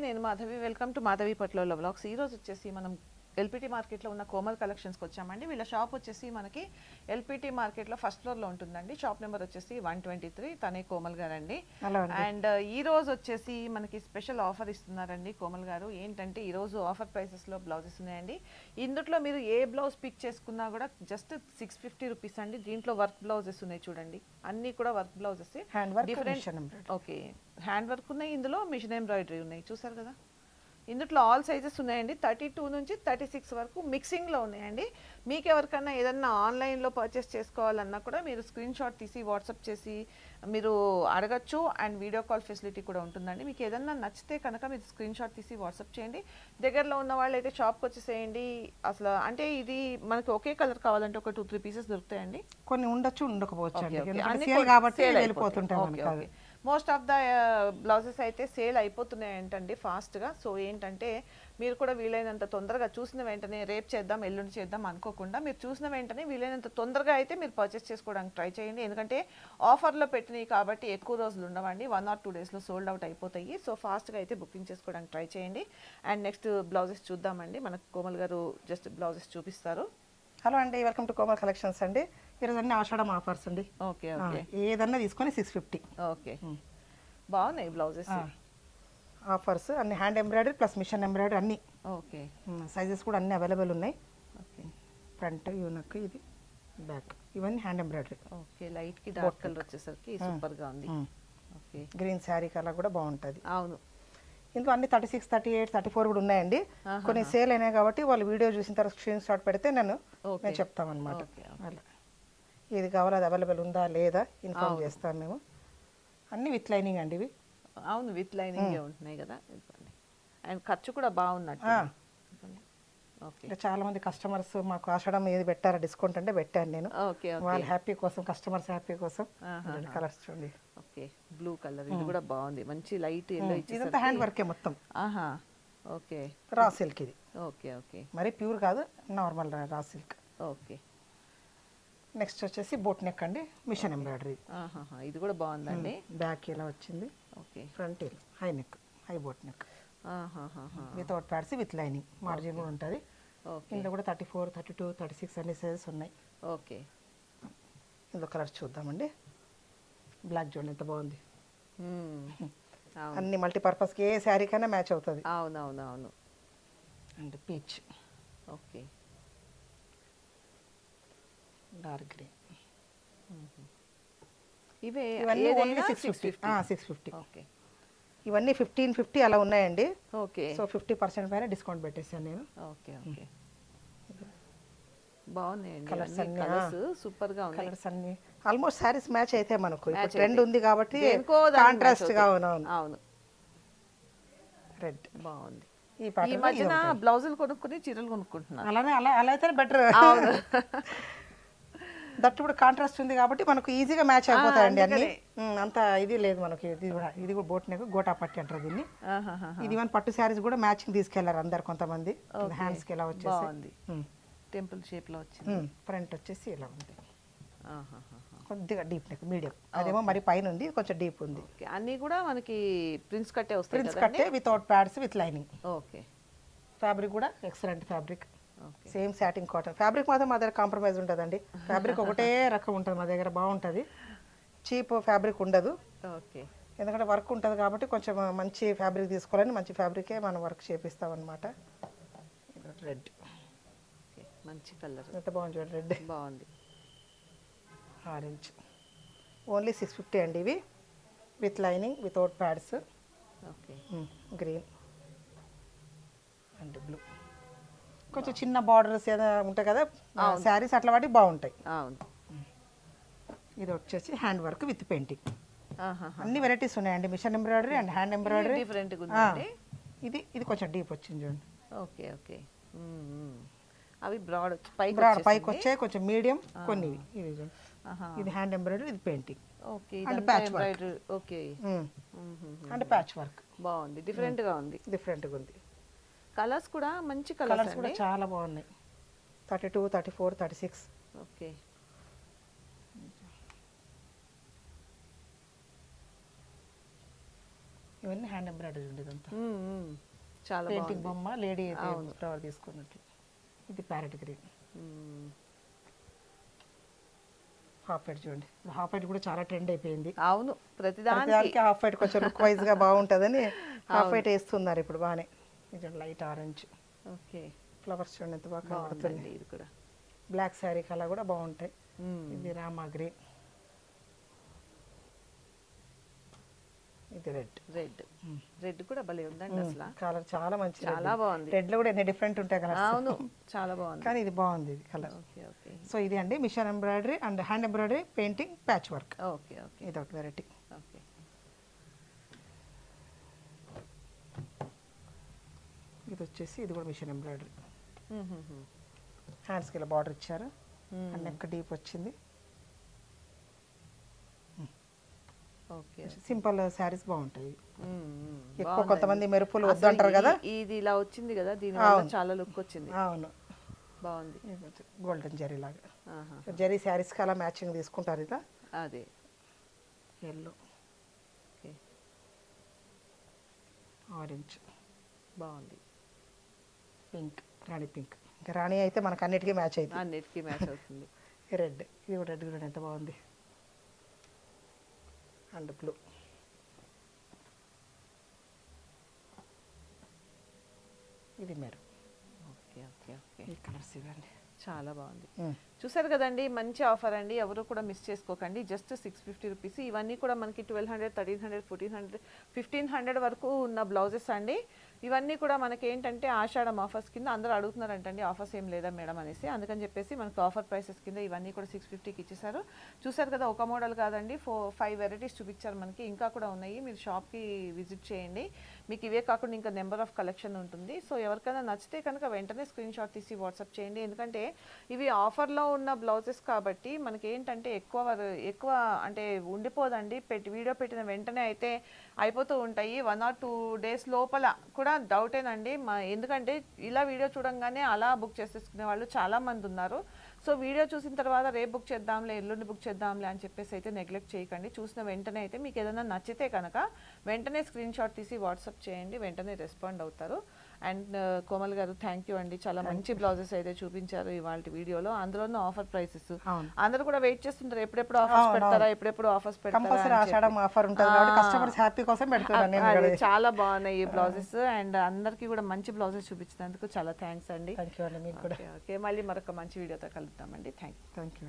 నేను Madhavi. Welcome to Madhavi పట్ల blogs ఈరోజు వచ్చేసి మనం ఎల్పిటి మార్కెట్లో ఉన్న కోమల్ కలెక్షన్స్కి వచ్చామండి. వీళ్ళ షాప్ వచ్చేసి మనకి ఎల్పిటి మార్కెట్లో ఫస్ట్ ఫ్లోర్లో ఉంటుందండి. షాప్ నెంబర్ వచ్చేసి వన్ ట్వంటీ త్రీ. తనే కోమల్ గారండి. హలో అండి. అండ్ ఈ రోజు వచ్చేసి మనకి స్పెషల్ ఆఫర్ ఇస్తున్నారండి కోమల్ గారు. ఏంటంటే ఈ రోజు ఆఫర్ ప్రైసెస్లో బ్లౌజెస్ ఉన్నాయండి. ఇందులో మీరు ఏ బ్లౌజ్ పిక్ చేసుకున్నా కూడా జస్ట్ సిక్స్ ఫిఫ్టీ రూపీస్ అండి. దీంట్లో వర్క్ బ్లౌజెస్ ఉన్నాయి చూడండి. అన్ని కూడా work blouses. Embroidery okay. Hand work ఉన్నాయి ఇందులో మిషన్ ఎంబ్రాయిడరీ ఉన్నాయి. చూసారు కదా? ఇందులో ఆల్ సైజెస్ ఉన్నాయండి. థర్టీ టూ నుంచి థర్టీ సిక్స్ వరకు మిక్సింగ్లో ఉన్నాయండి. మీకు ఎవరికన్నా ఏదన్నా ఆన్లైన్లో పర్చేస్ చేసుకోవాలన్నా కూడా మీరు స్క్రీన్ షాట్ తీసి వాట్సాప్ చేసి మీరు అడగచ్చు. అండ్ వీడియో కాల్ ఫెసిలిటీ కూడా ఉంటుందండి. మీకు ఏదన్నా నచ్చితే కనుక మీరు స్క్రీన్ షాట్ తీసి వాట్సాప్ చేయండి. దగ్గరలో ఉన్న వాళ్ళు అయితే షాప్కి వచ్చేసేయండి. అసలు అంటే ఇది మనకి ఒకే కలర్ కావాలంటే ఒక టూ త్రీ పీసెస్ దొరుకుతాయండి. కొన్ని ఉండొచ్చు ఉండకపోవచ్చు కాబట్టి మోస్ట్ ఆఫ్ ద బ్లౌజెస్ అయితే సేల్ అయిపోతున్నాయి ఏంటండి ఫాస్ట్గా సో ఏంటంటే మీరు కూడా వీలైనంత తొందరగా చూసిన వెంటనే రేపు చేద్దాం ఎల్లుండి చేద్దాం అనుకోకుండా మీరు చూసిన వెంటనే వీలైనంత తొందరగా అయితే మీరు పర్చేస్ చేసుకోవడానికి ట్రై చేయండి. ఎందుకంటే ఆఫర్లో పెట్టినవి కాబట్టి ఎక్కువ రోజులు ఉండవండి. వన్ ఆర్ టూ డేస్లో సోల్డ్ అవుట్ అయిపోతాయి. సో ఫాస్ట్గా అయితే బుకింగ్ చేసుకోవడానికి ట్రై చేయండి. అండ్ నెక్స్ట్ బ్లౌజెస్ చూద్దామండి. మనకు కోమల్ గారు జస్ట్ బ్లౌజెస్ చూపిస్తారు. హలో అండి. వెల్కమ్ టు కోమల్ కలెక్షన్స్ అండి. ఈరోజు అన్ని ఆషాఢం ఆఫర్స్ అండి. Okay okay. ఏదన్నా తీసుకొని సిక్స్ ఫిఫ్టీ ఓకే. బాగున్నాయి బ్లౌజెస్? ఆఫర్స్ అన్ని hand embroidery plus machine embroidery అన్ని. ఓకే. సైజెస్ కూడా అన్ని అవైలబుల్ ఉన్నాయి. ఓకే. ఫ్రంట్ యూనక్ ఇది బ్యాక్ ఇవన్నీ హ్యాండ్ ఎంబ్రాయిడరీ ఓకే లైట్కి డార్క్ కలర్ వచ్చేసరికి సూపర్గా ఉంది. ఓకే. గ్రీన్ శారీ కలర్ కూడా బాగుంటుంది. అవును. ఇందులో అన్ని thirty six thirty eight thirty four కూడా ఉన్నాయండి. కొన్ని సేల్ అయినాయి కాబట్టి వాళ్ళు వీడియో చూసిన తర్వాత స్క్రీన్ షాట్ పెడితే నేను. నేను చెప్తామన్నమాట. ఓకే. అలా. ఇది కావాలి అది అవైలబుల్ ఉందా లేదా ఇన్ఫార్మ్ చేస్తాం మేము. అన్ని విత్ లైనింగ్ అండి ఇవి. అవును విత్ లైనింగ్ ఉంటున్నాయి కదా ఇవ్వండి. అండ్ ఖర్చు కూడా బాగున్నట్టు. ఓకే. చాలా మంది కస్టమర్స్ మాకు ఆషాఢం ఏది పెట్టారా డిస్కౌంట్ అంటే పెట్టాను నేను. ఓకే వాళ్ళ హ్యాపీ కోసం కస్టమర్స్ హ్యాపీ కోసం. కలర్స్ చూడండి. ఓకే బ్లూ కలర్ ఇది కూడా బాగుంది. మంచి లైట్ ఎల్లో ఇదంతా హ్యాండ్ వర్కే మొత్తం. ఆహా. ఓకే. రా సిల్క్ ఇది. Okay okay. మరి ప్యూర్ కాదు normal raw silk okay. Next వచ్చేసి బోట్ నెక్ అండి మిషన్ ఎంబ్రాయిడరీ ఇది కూడా బాగుందండి. బ్యాక్ ఇలా వచ్చింది? ఓకే. ఫ్రంట్ ఇలా high neck high boat neck without pads with lining margin కూడా ఉంటుంది. ఓకే. ఇందులో కూడా thirty four thirty two thirty six అన్ని సైజెస్ ఉన్నాయి. ఓకే. ఇందులో కలర్స్ చూద్దామండి. బ్లాక్ చూడండి ఎంత బాగుంది. అన్ని మల్టీపర్పస్కి ఏ శారీకైనా మ్యాచ్ అవుతుంది. అవునవును అవును and peach okay. Dark green ఇవే six fifty six fifty okay. ఇవన్నీ ఫిఫ్టీన్ ఫిఫ్టీ అలా ఉన్నాయండి. ఓకే. సో ఫిఫ్టీ పర్సెంట్ పైన డిస్కౌంట్ పెట్టేసాను నేను. Okay okay. బాగున్నాయండి Colours అన్ని కలర్స్ సూపర్గా ఉన్నాయి. కలర్స్ అన్ని. ఆల్మోస్ట్ శారీస్ మ్యాచ్ అయితే మనకు. ఇప్పుడు ట్రెండ్. ఉంది కాబట్టి కాంట్రాస్ట్గా. అవునవును అవును రెడ్ బాగుంది. ఈ మధ్యన. బ్లౌజులు కొనుక్కుని చీరలు కొనుక్కుంటున్నారు. అలానే అలా అలా అయితే బెటర్ అవును. దట్ ఇప్పుడు కాంట్రాస్ట్ ఉంది కాబట్టి మనకు ఈజీగా మ్యాచ్ అయిపోతాయండి అన్ని. అంత ఇది లేదు మనకి. ఇది కూడా ఇది కూడా బోట్ నెక్ గోటా పట్టి అంటారు దీన్ని. ఇది మన పట్టు శారీస్ కూడా మ్యాచింగ్ తీసుకెళ్ళారు అందరు కొంతమంది. హ్యాండ్స్కి ఇలా వచ్చేసి. టెంపుల్ షేప్లో వచ్చింది. ఫ్రంట్ వచ్చేసి ఇలా ఉంది. కొద్దిగా డీప్ నెక్ మీడియం అదేమో మరి పైన ఉంది కొంచెం డీప్ ఉంది. అన్ని కూడా మనకి ప్రిన్స్ కట్టే వస్తాయి ప్రిన్స్ కట్టే without pads with lining okay. Fabric కూడా excellent fabric same satin cotton. Fabric మాత్రం మా దగ్గర కాంప్రమైజ్ ఉంటుందండి. ఫ్యాబ్రిక్ ఒకటే రకం ఉంటుంది మా దగ్గర బాగుంటుంది. చీప్ ఫ్యాబ్రిక్ ఉండదు. ఓకే. ఎందుకంటే వర్క్ ఉంటుంది కాబట్టి కొంచెం మంచి ఫ్యాబ్రిక్ తీసుకోవాలని మంచి ఫ్యాబ్రికే మనం వర్క్ చేపిస్తాం అనమాట రెడ్. మంచి కలర్. ఎంత బాగుంది చూడండి రెడ్. బాగుంది. ఆరెంజ్ ఓన్లీ సిక్స్ ఫిఫ్టీ అండి ఇవి. With lining without pads. Okay. Green. And blue. కొంచెం చిన్న బార్డర్స్ ఏదైనా ఉంటాయి కదా శారీస్ అట్లా వాటి బాగుంటాయి. అవును. ఇది వచ్చేసి హ్యాండ్ వర్క్ విత్ పెయింటింగ్. అన్ని వెరైటీస్ ఉన్నాయండి machine embroidery and hand embroidery. డిఫరెంట్గా ఇది ఇది కొంచెం డీప్ వచ్చింది చూడండి. Okay okay. అవి బ్రాడ్ పైకి బ్రాడ్ పైకి. వచ్చాయి కొంచెం మీడియం కొన్ని ఇవి. ఇది హ్యాండ్ ఎంబ్రాయిడరీ ఇది painting. Okay patch work. embroidery. Okay. And patch work బాగుంది డిఫరెంట్గా ఉంది. డిఫరెంట్గా ఉంది. కలర్స్ కూడా మంచి కలర్స్ కలర్స్ కూడా అండి? చాలా బాగున్నాయి. Thirty two thirty four thirty six. Okay. ఇవన్నీ హ్యాండ్ ఎంబ్రాయిడరీ ఉంది మ్మ్, మ్మ్. చాలా పెయింటింగ్ బాగుంది. బొమ్మ లేడీ ఫ్లవర్ తీసుకున్నట్లు ఇది ప్యారెట్ గ్రీన్. మ్మ్. హాఫ్ వైట్ చూడండి. హాఫ్ వైట్ కూడా చాలా ట్రెండ్ అయిపోయింది. అవును ప్రతిదానికి. దానికి హాఫ్ వైట్ కొంచెం లుక్ వైజ్గా బాగుంటుందని హాఫ్ వైట్ వేస్తున్నారు ఇప్పుడు బాగానే. ఇది లైట్ ఆరెంజ్. ఓకే. ఫ్లవర్స్ చూడండి ఎంత బాగా కనబడుతుంది ఇది కూడా. బ్లాక్ శారీ కలర్ కూడా బాగుంటాయి. ఇది రామా గ్రీన్. ఇది రెడ్. రెడ్. రెడ్ కూడా భలే ఉందండి అసలు. కలర్ చాలా మంచి చాలా బాగుంది. రెడ్లో కూడా ఎన్ని డిఫరెంట్ ఉంటాయి కలర్ అవును చాలా బాగుంది. కానీ ఇది బాగుంది ఇది కలర్. Okay okay. సో ఇది అండి machine embroidery and hand embroidery painting patch work okay okay. ఇది ఒకటి వెరైటీ ఓకే ఇది వచ్చేసి ఇది కూడా మిషన్ ఎంబ్రాయిడరీ. హ్యాండ్స్కి ఇలా బార్డర్ ఇచ్చారు. అండ్ నెక్ డీప్ వచ్చింది. ఓకే సింపుల్ శారీస్ బాగుంటాయి. ఎక్కువ. కొంతమంది మెరుపులు వద్దంటారు కదా. ఇది ఇలా వచ్చింది కదా దీని వల్ల చాలా లుక్ వచ్చింది. అవును. బాగుంది. గోల్డెన్ జరీ లాగా. జరీ శారీస్కి అలా మ్యాచింగ్ తీసుకుంటారు ఇదా అదే. Yellow okay. ఆరెంజ్ బాగుంది. Pink rani pink. ఇంకా రాణి అయితే మనకు అన్నిటికీ మ్యాచ్ అవుతుంది. అన్నిటికీ మ్యాచ్ అవుతుంది. రెడ్ ఇది కూడా రెడ్ కూడా ఎంత బాగుంది. And blue. ఇది మెరు ఓకే ఓకే ఓకే. ఈ కలర్స్ ఇవ్వండి. చాలా బాగుంది. చూసారు కదండి మంచి ఆఫర్ అండి. ఎవరు కూడా మిస్ చేసుకోకండి. Just six fifty rupees. ఇవన్నీ కూడా మనకి twelve hundred thirteen hundred fourteen hundred fifteen hundred వరకు ఉన్న బ్లౌజెస్ అండి. ఇవన్నీ కూడా మనకి ఏంటంటే ఆషాఢం ఆఫర్స్ కింద అందరూ అడుగుతున్నారంటండి ఆఫర్స్ ఏం లేదా మేడం? అనేసి. అందుకని చెప్పేసి మనకు ఆఫర్ ప్రైసెస్ కింద ఇవన్నీ కూడా సిక్స్ ఫిఫ్టీకి ఇచ్చేసారు చూసారు కదా ఒక మోడల్ కాదండి ఫోర్ ఫైవ్ వెరైటీస్ చూపించారు మనకి. ఇంకా కూడా ఉన్నాయి. మీరు షాప్కి విజిట్ చేయండి. మీకు ఇవే కాకుండా ఇంకా నెంబర్ ఆఫ్ కలెక్షన్ ఉంటుంది. సో ఎవరికైనా నచ్చితే కనుక వెంటనే స్క్రీన్ షాట్ తీసి వాట్సాప్ చేయండి. ఎందుకంటే ఇవి ఆఫర్లో ఉన్న బ్లౌజెస్ కాబట్టి మనకి ఏంటంటే ఎక్కువ ఎక్కువ అంటే ఉండిపోదండి. పెట్టి వీడియో పెట్టిన వెంటనే అయితే అయిపోతూ ఉంటాయి. వన్ ఆర్ టూ డేస్ లోపల కూడా డౌటేనండి. మా ఎందుకంటే ఇలా వీడియో చూడంగానే అలా బుక్ చేసేసుకునే వాళ్ళు చాలామంది ఉన్నారు. సో వీడియో చూసిన తర్వాత రేపు బుక్ చేద్దాంలే ఎల్లుండి బుక్ చేద్దాంలే అని చెప్పేసి అయితే నెగ్లెక్ట్ చేయకండి. చూసిన వెంటనే అయితే మీకు ఏదైనా నచ్చితే కనుక వెంటనే స్క్రీన్ షాట్ తీసి వాట్సాప్ చేయండి వెంటనే రెస్పాండ్ అవుతారు. అండ్ కోమల్ గారు థ్యాంక్ యూ అండి. చాలా మంచి బ్లౌజెస్ అయితే చూపించారు ఇవాళ వీడియోలో. అందులోనూ ఆఫర్ ప్రైసెస్ అందరూ కూడా వెయిట్ చేస్తుంటారు. ఎప్పుడెప్పుడు ఆఫర్స్ పెడతారా? ఎప్పుడెప్పుడు ఆఫర్స్ పెడతారా ఆఫర్ ఉంటుంది కాబట్టి. కస్టమర్స్ హ్యాపీ కోసం పెడుతున్నాను చాలా బాగున్నాయి ఈ బ్లౌజెస్. అండ్ అందరికీ కూడా మంచి బ్లౌజెస్ చూపించినందుకు చాలా థ్యాంక్స్ అండి. ఓకే మళ్ళీ మరొక మంచి వీడియోతో కలుద్దామండి. Thank you thank you